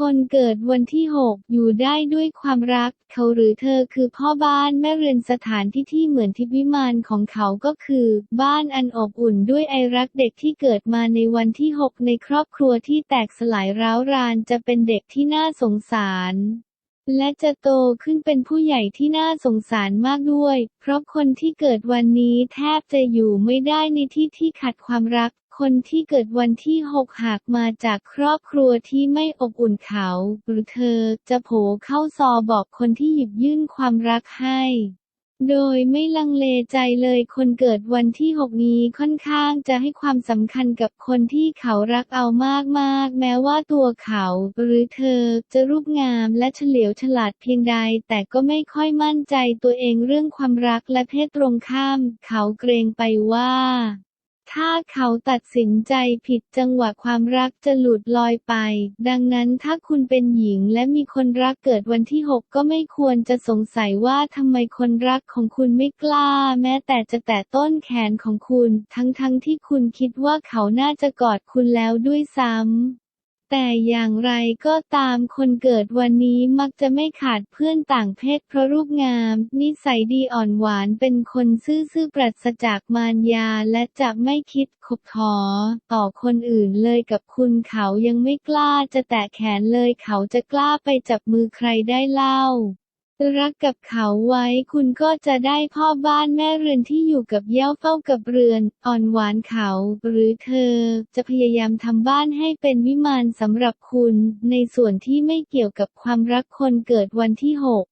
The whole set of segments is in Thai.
คนเกิดวันที่ 6 อยู่ได้ด้วยความรัก เขาหรือเธอคือพ่อบ้านแม่เรือนสถานที่ที่เหมือนทิพย์วิมานของเขาก็คือ บ้านอันอบอุ่นด้วยไอรักเด็กที่เกิดมาในวันที่ 6 ในครอบครัวที่แตกสลายร้าวรานจะเป็นเด็กที่น่าสงสารและจะโตขึ้นเป็นผู้ใหญ่ที่น่าสงสารมากด้วย เพราะคนที่เกิดวันนี้แทบจะอยู่ไม่ได้ในที่ที่ขาดความรัก คนที่เกิดวันที่6หากมาจากครอบครัวที่ไม่อบอุ่นเขา หรือเธอจะโผเข้าซอบอกคนที่หยิบยื่นความรักให้ โดยไม่ลังเลใจเลยคนเกิดวันที่6นี้ค่อนข้างจะให้ความสำคัญกับคนที่เขารักเอามากๆ แม้ว่าตัวเขา หรือเธอจะรูปงามและเฉลียวฉลาดเพียงใด แต่ก็ไม่ค่อยมั่นใจตัวเองเรื่องความรักและเพศตรงข้าม เขาเกรงไปว่า ถ้าเขาตัดสินใจผิดจังหวะความรักจะหลุดลอยไป ดังนั้นถ้าคุณเป็นหญิงและมีคนรักเกิดวันที่ 6 ก็ไม่ควรจะสงสัยว่าทำไมคนรักของคุณไม่กล้า แม้แต่จะแตะต้นแขนของคุณ ทั้งๆทที่คุณคิดว่าเขาน่าจะกอดคุณแล้วด้วยซ้ำ แต่อย่างไรก็ตามคนเกิดวันนี้มักจะไม่ขาดเพื่อนต่างเพศเพราะรูปงาม นิสัยดีอ่อนหวานเป็นคนซื่อๆปราศจากมารยาและจะไม่คิดขบขอ ต่อคนอื่นเลยกับคุณเขายังไม่กล้าจะแตะแขนเลยเขาจะกล้าไปจับมือใครได้เล่า รักกับเขาไว้ คุณก็จะได้พ่อบ้านแม่เรือนที่อยู่กับเย้าเฝ้ากับเรือน อ่อนหวานเขา หรือเธอ จะพยายามทำบ้านให้เป็นวิมานสำหรับคุณ ในส่วนที่ไม่เกี่ยวกับความรักคนเกิดวันที่6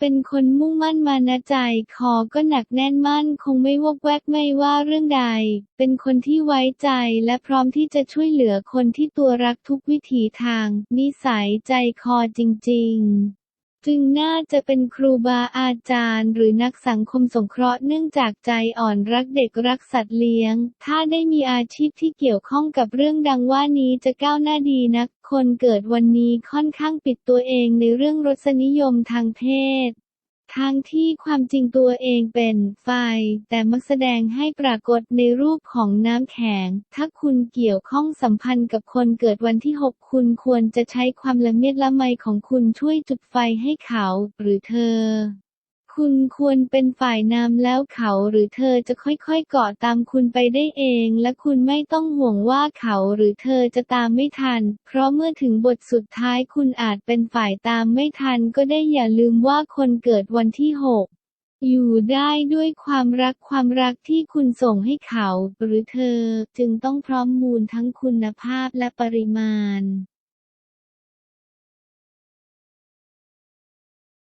เป็นคนมุ่งมั่นมานะใจ คอก็หนักแน่นมั่น คงไม่วอกแวกไม่ว่าเรื่องใด เป็นคนที่ไว้ใจและพร้อมที่จะช่วยเหลือคนที่ตัวรักทุกวิถีทาง นิสัยใจคอจริง ๆ จึงน่าจะเป็นครูบาอาจารย์ หรือนักสังคมสงเคราะห์เนื่องจากใจอ่อนรักเด็กรักสัตว์เลี้ยง ถ้าได้มีอาชีพที่เกี่ยวข้องกับเรื่องดังว่านี้จะก้าวหน้าดีนัก คนเกิดวันนี้ค่อนข้างปิดตัวเองในเรื่องรสนิยมทางเพศ ทั้งที่ความจริงตัวเองเป็นไฟ แต่มักแสดงให้ปรากฏในรูปของน้ำแข็ง ถ้าคุณเกี่ยวข้องสัมพันธ์กับคนเกิดวันที่ 6 คุณควรจะใช้ความละเมียดละไมของคุณช่วยจุดไฟให้เขา หรือเธอ คุณควรเป็นฝ่ายนำแล้วเขาหรือเธอจะค่อยๆเกาะตามคุณไปได้เอง และคุณไม่ต้องห่วงว่าเขาหรือเธอจะตามไม่ทัน เพราะเมื่อถึงบทสุดท้ายคุณอาจเป็นฝ่ายตามไม่ทันก็ได้อย่าลืมว่าคนเกิดวันที่6อยู่ได้ด้วยความรักความรักที่คุณส่งให้เขา หรือเธอจึงต้องพร้อมมูลทั้งคุณภาพและปริมาณ